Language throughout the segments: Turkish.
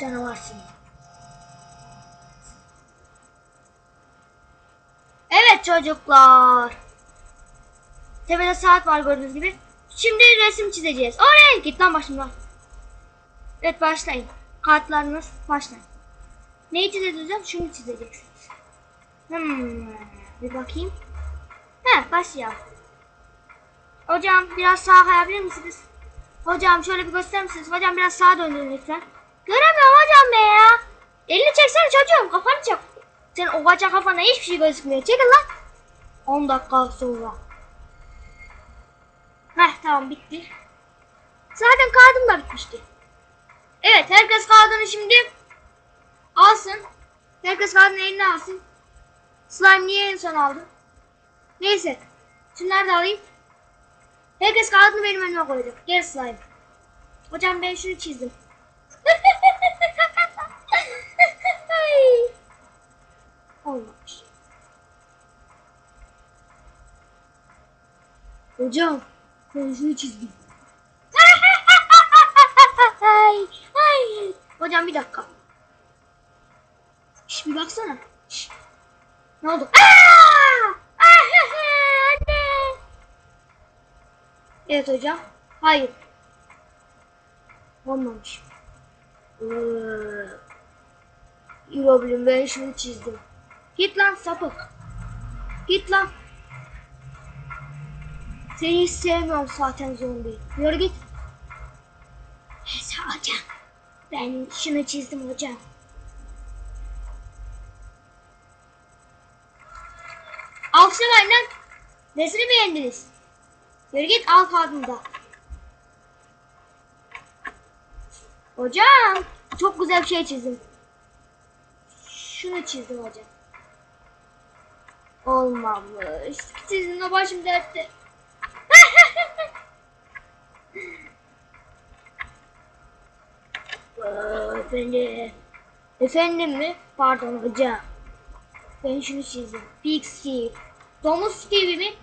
Canavarsın. Evet çocuklar. Tepede saat var gördüğünüz gibi. Şimdi resim çizeceğiz. Oraya git lan başımdan. Evet başlayın. Kartlarınız başlayın. Neyi çizeceğim? Şunu çizeceksiniz. Hmm, bir bakayım. He başlayalım. Hocam biraz sağa kayabilir misiniz? Hocam şöyle bir gösterir misiniz? Hocam biraz sağa döndürün lütfen. Göremiyorum hocam be ya. Elini çeksene çocuğum kafanı çek. Sen o kafana hiçbir şey gözükmüyor. Çekil lan. 10 dakika sonra. Heh tamam bitti. Zaten kağıdım da bitmişti. Evet herkes kağıdını şimdi alsın. Herkes kağıdını eline alsın. Slime niye en son aldı? Neyse. Şunları da alayım. Herkes kağıdını benim önüme koydu. Gel slime. Hocam ben şunu çizdim. Hocam ben şunu çizdim. Hocam bir dakika. Şş, bir baksana. Şş. Ne oldu? Anne. Evet hocam. Hayır. Olmamış. Euroblüm ben şunu çizdim. Git lan sapık. Git lan. Seni hiç sevmiyorum zaten zombi. Yürü git. Neyse hocam. Ben şunu çizdim hocam. Alkışlamayın lan. Nesini beğendiniz? Yürü git al kağıdını. Hocam çok güzel bir şey çizdim. Şunu çizdim hocam. Olmamış. Sizinle başım dertte. Efendim. Efendim mi? Pardon hocam. Ben şunu çizdim. Steve. Domuz Steve mi?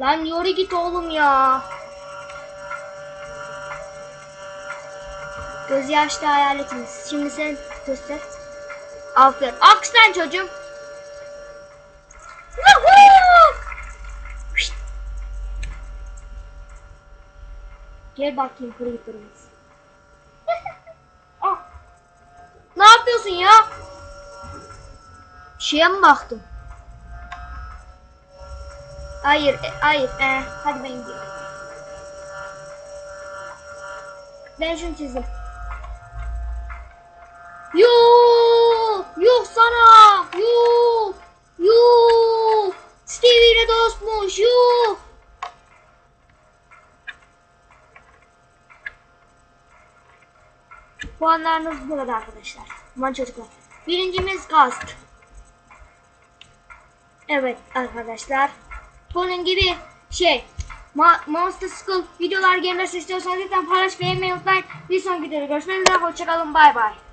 Lan yürü git oğlum ya. Göz yaşlı hayaletimiz. Şimdi sen göster. Aferin. Alkışlan çocuğum. Gel bakayım Creeper'ımız. Ah. Ne yapıyorsun ya? Şeye mi baktın? Hayır, e, hayır. E, hadi ben gidiyorum. Ben şunu çizdim. Yuh! Yuh sana! Yuh! Yuh! Stevie ile dostmuş. Yuh! Puanlarınız burada arkadaşlar. Aman çocuklar. Birincimiz Gast. Evet arkadaşlar. Bunun gibi şey Ma Monster School videolar gelmesi istiyorsanız lütfen paylaş beğenmeyi unutmayın. Bir sonraki videoda görüşmek üzere. Hoşçakalın. Bay bay.